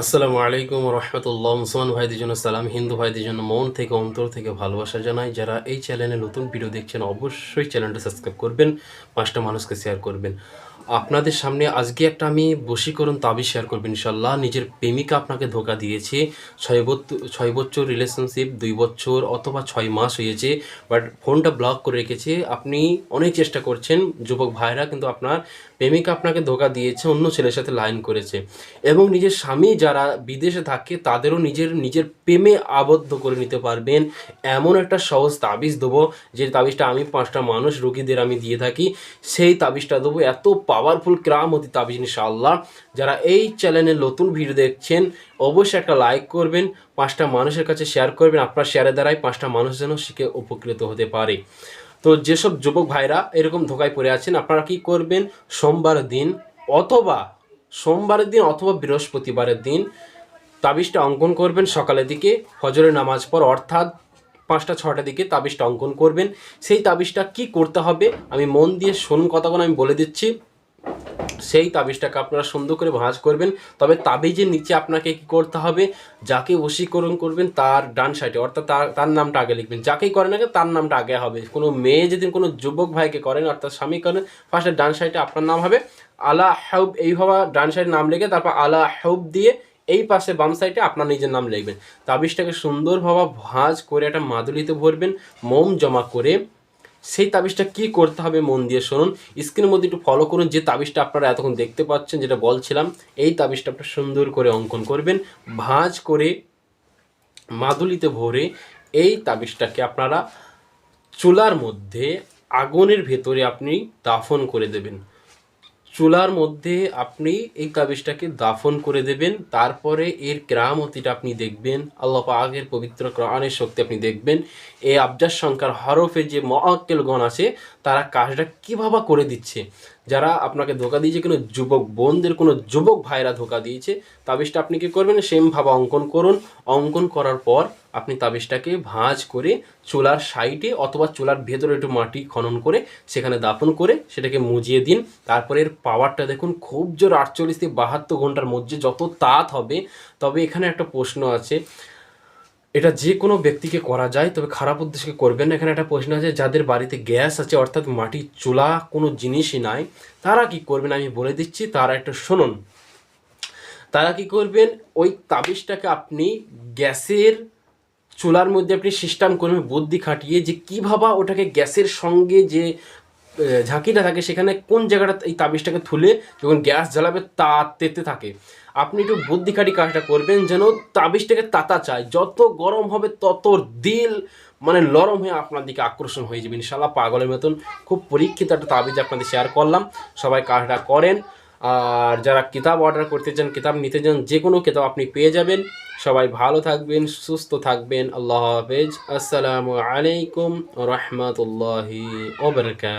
আসসালামু আলাইকুম রহমতুল্লাহ। মুসলমান ভাইদের জন্য সালাম, হিন্দু ভাইদের জন্য মন থেকে, অন্তর থেকে ভালোবাসা জানাই। যারা এই চ্যানেলে নতুন ভিডিও দেখছেন, অবশ্যই চ্যানেলটা সাবস্ক্রাইব করবেন, পাঁচটা মানুষকে শেয়ার করবেন। আপনাদের সামনে আজকে একটা আমি বশীকরণ তাবিজ শেয়ার করবেন ইনশাল্লাহ নিজের প্রেমিকা আপনাকে ধোকা দিয়েছে। ছয় বত- ছয় বছর রিলেশনশিপ দুই বছর অথবা ছয় মাস হয়েছে বাট ফোনটা ব্লক করে রেখেছে। আপনি অনেক চেষ্টা করছেন, যুবক ভাইরা কিন্তু আপনার প্রেমিকা আপনাকে ধোকা দিয়েছে, অন্য ছেলের সাথে লাইন করেছে। এবং নিজের স্বামী যারা বিদেশে থাকে, তাদেরও নিজের নিজের প্রেমে আবদ্ধ করে নিতে পারবেন। এমন একটা সহজ তাবিজ দেবো, যে তাবিজটা আমি পাঁচটা মানুষ রোগীদের আমি দিয়ে থাকি, সেই তাবিজটা দেবো। এত পাওয়ারফুল ক্রাম ক্রামতি তাবিজ ইনশাআল্লাহ। যারা এই চ্যানেলে নতুন ভিডিও দেখছেন, অবশ্যই একটা লাইক করবেন, পাঁচটা মানুষের কাছে শেয়ার করবেন, আপনার শেয়ারের দ্বারাই পাঁচটা মানুষ যেন শিখে উপকৃত হতে পারে। তো যেসব যুবক ভাইরা এরকম ধোকায় পড়ে আছেন, আপনারা কি করবেন? সোমবার দিন অথবা সোমবারের দিন অথবা বৃহস্পতিবারের দিন তাবিজটা অঙ্কন করবেন সকালের দিকে, ফজরের নামাজ পর অর্থাৎ পাঁচটা ছটার দিকে তাবিজটা অঙ্কন করবেন। সেই তাবিজটা কি করতে হবে? আমি মন দিয়ে শুনুন কথাগুলো, আমি বলে দিচ্ছি। সেই তাবিজটাকে আপনারা সুন্দর করে ভাঁজ করবেন। তবে তাবিজের নিচে আপনাকে কি করতে হবে? যাকে বশীকরণ করবেন তার ডান সাইডে, অর্থাৎ তার তার নামটা আগে লিখবেন। যাকেই করেন আগে তার নামটা আগে হবে। কোনো মেয়ে যদি কোনো যুবক ভাইকে করেন, অর্থাৎ স্বামী করেন, ফার্স্টে ডান সাইডে আপনার নাম হবে। আলা হাউব এইভাবে ডান সাইডে নাম লিখে তারপর আলা হাউব দিয়ে এই পাশে বাম সাইডে আপনার নিজের নাম লিখবেন। তাবিজটাকে সুন্দরভাবে ভাঁজ করে একটা মাদুলিতে ভরবেন, মোম জমা করে সেই তাবিজটা কি করতে হবে মন দিয়ে শুনুন। স্ক্রিনের মধ্যে একটু ফলো করুন, যে তাবিজটা আপনারা এতক্ষণ দেখতে পাচ্ছেন, যেটা বলছিলাম, এই তাবিজটা আপনার সুন্দর করে অঙ্কন করবেন, ভাঁজ করে মাদুলিতে ভরে এই তাবিজটাকে আপনারা চুলার মধ্যে আগুনের ভেতরে আপনি দাফন করে দেবেন। চুলার মধ্যে আপনি এই তাবিজটাকে দাফন করে দেবেন, তারপরে এর ক্রামতিটা আপনি দেখবেন, আল্লাহ আগের পবিত্র কোরআনের শক্তি আপনি দেখবেন। এই আবজার সংখ্যার হরফে যে মহাক্কেলগণ আছে, তারা কাজটা কীভাবে করে দিচ্ছে? যারা আপনাকে ধোকা দিয়েছে, কোনো যুবক বোনদের, কোনো যুবক ভাইরা ধোকা দিয়েছে তাবিজটা আপনি কী করবেন? সেমভাবে অঙ্কন করুন। অঙ্কন করার পর আপনি তাবিজটাকে ভাঁজ করে চুলার সাইডে অথবা চুলার ভেতরে একটু মাটি খনন করে সেখানে দাফন করে সেটাকে মুজিয়ে দিন। তারপরে এর পাওয়ারটা দেখুন, খুব জোর আটচল্লিশ থেকে বাহাত্তর ঘণ্টার মধ্যে যত তাঁত হবে, তবে এখানে একটা প্রশ্ন আছে। এটা যে কোনো ব্যক্তিকে করা যায়, তবে খারাপ উদ্দেশ্যে করবেন না। এখানে একটা প্রশ্ন আছে, যাদের বাড়িতে গ্যাস আছে, অর্থাৎ মাটির চুলা কোনো জিনিসই নাই, তারা কি করবেন? আমি বলে দিচ্ছি, তারা একটা শুনুন। তারা কি করবেন? ওই তাবিজটাকে আপনি গ্যাসের চুলার মধ্যে আপনি সিস্টেম করবেন বুদ্ধি খাটিয়ে যে কীভাবে ওটাকে গ্যাসের সঙ্গে যে ঝাঁকিটা থাকে সেখানে কোন জায়গাটা এই তাবিজটাকে তুলে যখন গ্যাস জ্বালাবে তা তেতে থাকে। আপনি একটু বুদ্ধি খাটি কাজটা করবেন যেন তাবিজটাকে তাতা চায়। যত গরম হবে তত দিল মানে নরম হয়ে আপনার দিকে আকর্ষণ হয়ে যাবে। ইনশাল্লাহ পাগলের মতন খুব পরীক্ষিত একটা তাবিজ আপনাদের শেয়ার করলাম। সবাই কাজটা করেন। আর যারা কিতাব অর্ডার করতে চান, কিতাব নিতে চান, যে কোনো কিতাব আপনি পেয়ে যাবেন। সবাই ভালো থাকবেন, সুস্থ থাকবেন। আল্লাহ হাফেজ। আসসালামু আলাইকুম রহমতুল্লাহি ওবরকাত